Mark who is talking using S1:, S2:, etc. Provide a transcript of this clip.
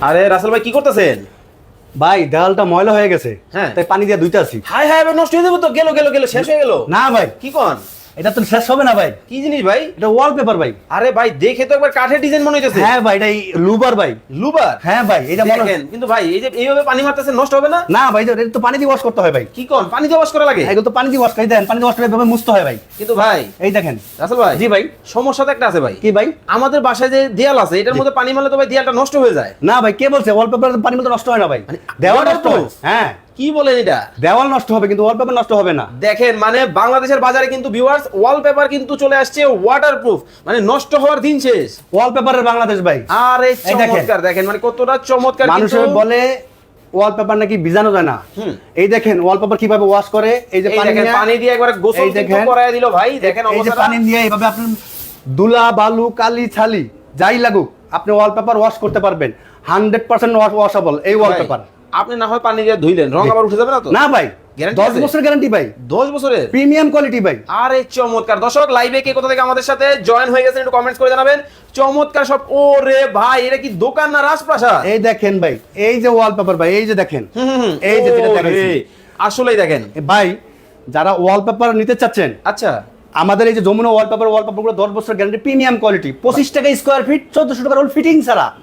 S1: আরে রাসেল ভাই কি করতেছেন?
S2: ভাই দেওয়ালটা ময়লা হয়ে গেছে।
S1: হ্যাঁ।
S2: তাই পানি দিয়ে ধুইতে আছি
S1: হাই হাই নষ্ট হয়ে যাব তো। গেলো গেলো গেলো শেষ হয়ে গেল।
S2: না ভাই।
S1: কি কন?
S2: এটা তো শেষ হবে না ভাই।
S1: কি জিনিস ভাই?
S2: এটা ওয়ালপেপার ভাই।
S1: আরে ভাই দেখে তো একবার কাঠের ডিজাইন মনে হইতেছে।
S2: হ্যাঁ ভাই এটা লুবার ভাই।
S1: লুবার?
S2: হ্যাঁ ভাই এটা
S1: দেখেন কিন্তু ভাই এই যে এইভাবে পানি মারতেছে নষ্ট হবে না?
S2: না ভাই এটা তো পানি দিয়ে ওয়াশ করতে হয় ভাই।
S1: কি কন? পানি দিয়ে ওয়াশ করা লাগে?
S2: এগুলো তো পানি দিয়ে ওয়াশ করে দেন পানি দিয়ে ওয়াশ করে এভাবে মুছতে হয় ভাই।
S1: কিন্তু ভাই
S2: এই দেখেন।
S1: রাসেল ভাই
S2: জি ভাই।
S1: সমস্যা তো একটা আছে ভাই।
S2: কি ভাই?
S1: আমাদের বাসায় যে দেয়াল আছে এটার মধ্যে পানি মারলে তো ভাই দেয়ালটা নষ্ট হয়ে যায়।
S2: না ভাই কে বলছে? ওয়ালপেপার পানি মতো নষ্ট হয় না ভাই।
S1: মানে
S2: দেওয়াল
S1: waterproof?
S2: নষ্ট হ্যাঁ।
S1: কি বলেন এটা?
S2: দেওয়াল নষ্ট হবে কিন্তু ওয়ালপেপার নষ্ট হবে না।
S1: দেখেন মানে বাংলাদেশের বাজারে কিন্তু ভিউয়ার্স ওয়ালপেপার কিন্তু চলে আসছে ওয়াটারপ্রুফ মানে নষ্ট হওয়ার দিন শেষ।
S2: ওয়ালপেপারের বাংলাদেশ ভাই।
S1: আরে
S2: এই
S1: চমৎকার দেখেন মানে কতটা চমৎকার
S2: মানুষের বলে ওয়ালপেপার নাকি ভিজানো যায় না। এই দেখেন ওয়ালপেপার কীভাবে ওয়াশ করে? এই যে পানি
S1: পানি দিয়ে একবার গোসল। করায় দিল ভাই দেখেন
S2: এই যে পানি নিয়ে এইভাবে আপনি দুলা বালু কালি ছালি যাই লাগুক আপনি ওয়ালপেপার ওয়াশ করতে পারবেন। হান্ড্রেড পার্সেন্ট ওয়াশেবল এই ওয়ালপেপার
S1: আপনি না হয় পানি দিয়ে ধুইলেন রং আবার উঠে যাবে না তো?
S2: না ভাই দশ? বছর গ্যারান্টি ভাই।
S1: দশ বছরের?
S2: প্রিমিয়াম কোয়ালিটি ভাই।
S1: আরে চমৎকার। দর্শক লাইভে কে কোথা থেকে আমাদের সাথে জয়েন হয়ে গেছেন একটু কমেন্টস করে জানাবেন। চমৎকার সব। ও রে ভাই এটা কি দোকান না রাজপ্রাসাদ?
S2: এই দেখেন ভাই এই যে ওয়ালপেপার ভাই এই যে দেখেন। এই যে যেটা দেখাচ্ছি।
S1: আসলেই দেখেন।
S2: ভাই যারা ওয়ালপেপার নিতে চাচ্ছেন
S1: আচ্ছা।
S2: আমাদের এই যে যমুনা ওয়ালপেপার ওয়ালপেপারগুলো দশ বছর গ্যারান্টি প্রিমিয়াম কোয়ালিটি পঁচিশ টাকা স্কোয়ার ফিট চোদ্দশো টাকার ফিটিং ছাড়া।